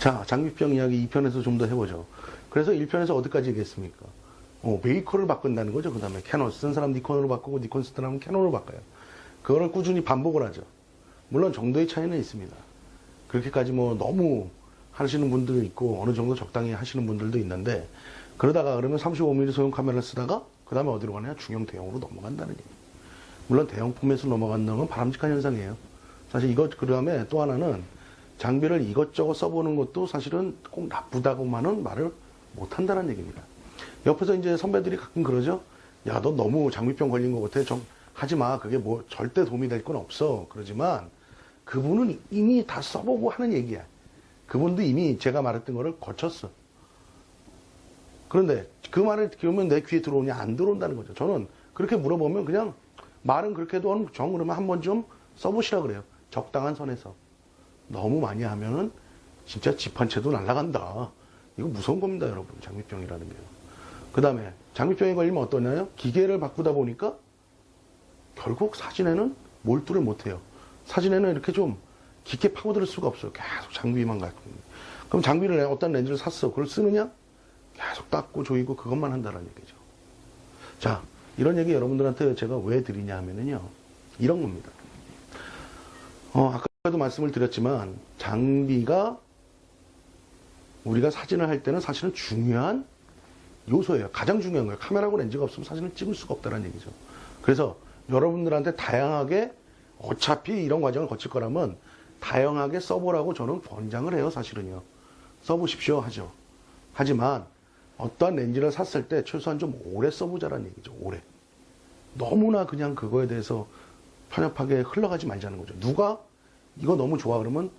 자, 장비병 이야기 2편에서 좀 더 해보죠. 그래서 1편에서 어디까지 얘기했습니까? 어, 메이커를 바꾼다는 거죠. 그 다음에 캐논 쓰는 사람 니콘으로 바꾸고 니콘 쓰는 사람은 캐논으로 바꿔요. 그거를 꾸준히 반복을 하죠. 물론 정도의 차이는 있습니다. 그렇게까지 뭐 너무 하시는 분들도 있고 어느 정도 적당히 하시는 분들도 있는데 그러다가 그러면 35mm 소형 카메라를 쓰다가 그 다음에 어디로 가냐 중형 대형으로 넘어간다는 얘기예요. 물론 대형 포맷으로 넘어간다는 건 바람직한 현상이에요. 사실 이것 그 다음에 또 하나는 장비를 이것저것 써보는 것도 사실은 꼭 나쁘다고만은 말을 못한다는 얘기입니다. 옆에서 이제 선배들이 가끔 그러죠. 야, 너 너무 장비병 걸린 것 같아. 좀 하지 마. 그게 뭐 절대 도움이 될 건 없어. 그러지만 그분은 이미 다 써보고 하는 얘기야. 그분도 이미 제가 말했던 거를 거쳤어. 그런데 그 말을 들으면 내 귀에 들어오냐 안 들어온다는 거죠. 저는 그렇게 물어보면 그냥 말은 그렇게 해도 정 그러면 한번 좀 써보시라 그래요. 적당한 선에서. 너무 많이 하면은 진짜 집 한 채도 날라간다. 이거 무서운 겁니다, 여러분. 장미병이라는 게요. 그 다음에 장미병에 걸리면 어떠냐요? 기계를 바꾸다 보니까 결국 사진에는 몰두를 못해요. 사진에는 이렇게 좀 깊게 파고들 수가 없어요. 계속 장비만 갖고. 그럼 장비를 어떤 렌즈를 샀어. 그걸 쓰느냐? 계속 닦고 조이고 그것만 한다는 얘기죠. 자, 이런 얘기 여러분들한테 제가 왜 드리냐 하면은요. 이런 겁니다. 어, 아까 도 말씀을 드렸지만 장비가 우리가 사진을 할 때는 사실은 중요한 요소예요. 가장 중요한 거예요. 카메라고 렌즈가 없으면 사진을 찍을 수가 없다는 얘기죠. 그래서 여러분들한테 다양하게 어차피 이런 과정을 거칠 거라면 다양하게 써보라고 저는 권장을 해요. 사실은요. 써보십시오 하죠. 하지만 어떠한 렌즈를 샀을 때 최소한 좀 오래 써보자라는 얘기죠. 오래. 너무나 그냥 그거에 대해서 편협하게 흘러가지 말자는 거죠. 누가 이거 너무 좋아 그러면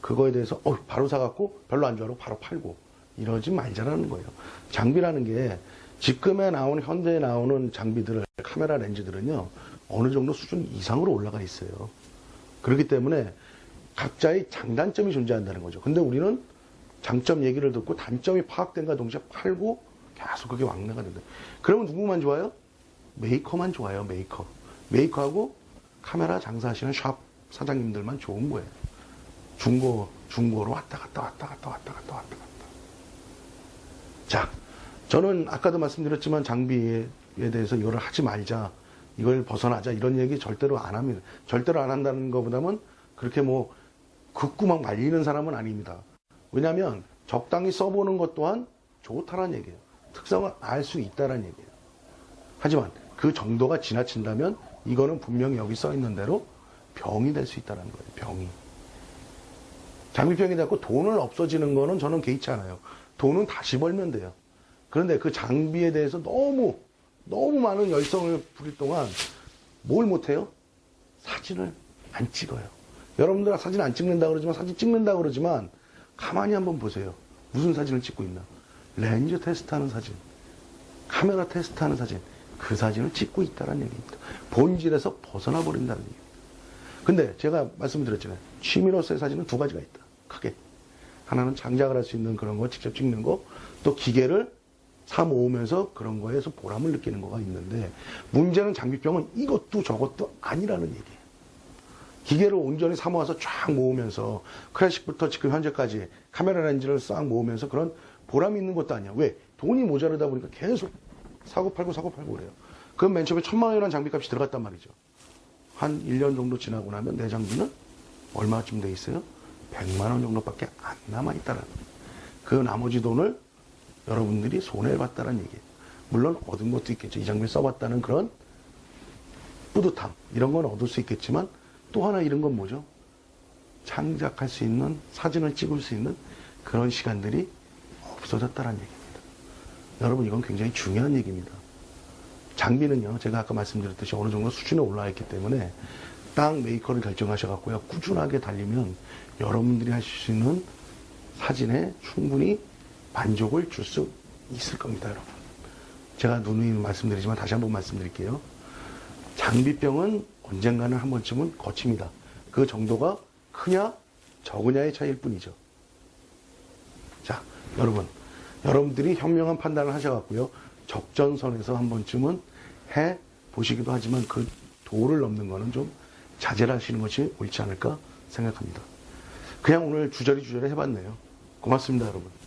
그거에 대해서 어, 바로 사갖고 별로 안 좋아하고 바로 팔고 이러지 말자라는 거예요. 장비라는 게 지금에 나오는 현대에 나오는 장비들 카메라 렌즈들은요 어느 정도 수준 이상으로 올라가 있어요. 그렇기 때문에 각자의 장단점이 존재한다는 거죠. 근데 우리는 장점 얘기를 듣고 단점이 파악된과 동시에 팔고 계속 그게 왕래가 된다. 그러면 누구만 좋아요? 메이커만 좋아요. 메이커. 메이커하고 카메라 장사하시는 샵 사장님들만 좋은 거예요. 중고, 중고로 왔다 갔다 왔다 갔다 왔다 갔다 왔다 갔다. 자, 저는 아까도 말씀드렸지만 장비에 대해서 이거를 하지 말자. 이걸 벗어나자. 이런 얘기 절대로 안 합니다. 절대로 안 한다는 것보다는 그렇게 뭐 극구 막 말리는 사람은 아닙니다. 왜냐하면 적당히 써보는 것 또한 좋다는 얘기예요. 특성을 알 수 있다는 얘기예요. 하지만 그 정도가 지나친다면 이거는 분명히 여기 써 있는 대로 병이 될 수 있다는 거예요. 병이. 장비병이 되고 돈을 없어지는 거는 저는 개의치 않아요. 돈은 다시 벌면 돼요. 그런데 그 장비에 대해서 너무 너무 많은 열성을 부릴 동안 뭘 못해요? 사진을 안 찍어요. 여러분들 사진 안 찍는다 그러지만 사진 찍는다 그러지만 가만히 한번 보세요. 무슨 사진을 찍고 있나? 렌즈 테스트하는 사진, 카메라 테스트하는 사진, 그 사진을 찍고 있다는 얘기입니다. 본질에서 벗어나 버린다는 얘기입니다. 근데 제가 말씀드렸잖아요. 취미로서의 사진은 두 가지가 있다. 크게. 하나는 장작을 할 수 있는 그런 거 직접 찍는 거, 또 기계를 사 모으면서 그런 거에서 보람을 느끼는 거가 있는데 문제는 장비병은 이것도 저것도 아니라는 얘기예요. 기계를 온전히 사 모아서 쫙 모으면서 클래식부터 지금 현재까지 카메라 렌즈를 싹 모으면서 그런 보람이 있는 것도 아니야. 왜? 돈이 모자르다 보니까 계속 사고 팔고 사고 팔고 그래요. 그럼 맨 처음에 천만 원이라는 장비값이 들어갔단 말이죠. 한 1년 정도 지나고 나면 내 장비는 얼마쯤 돼 있어요? 100만 원 정도밖에 안 남아 있다라는. 그 나머지 돈을 여러분들이 손해를 봤다는 얘기예요. 물론 얻은 것도 있겠죠. 이 장비 써봤다는 그런 뿌듯함 이런 건 얻을 수 있겠지만 또 하나 이런 건 뭐죠? 창작할 수 있는 사진을 찍을 수 있는 그런 시간들이 없어졌다는 얘기입니다. 여러분 이건 굉장히 중요한 얘기입니다. 장비는요 제가 아까 말씀드렸듯이 어느 정도 수준에 올라와 있기 때문에 딱 메이커를 결정하셔갖고요 꾸준하게 달리면 여러분들이 하실 수 있는 사진에 충분히 만족을 줄 수 있을 겁니다, 여러분. 제가 누누이 말씀드리지만 다시 한번 말씀드릴게요. 장비병은 언젠가는 한 번쯤은 거칩니다. 그 정도가 크냐 적으냐의 차이일 뿐이죠. 자, 여러분. 여러분들이 현명한 판단을 하셔갖고요. 적전선에서 한 번쯤은 해 보시기도 하지만 그 도를 넘는 거는 좀 자제를 하시는 것이 옳지 않을까 생각합니다. 그냥 오늘 주저리 주저리 해봤네요. 고맙습니다, 여러분.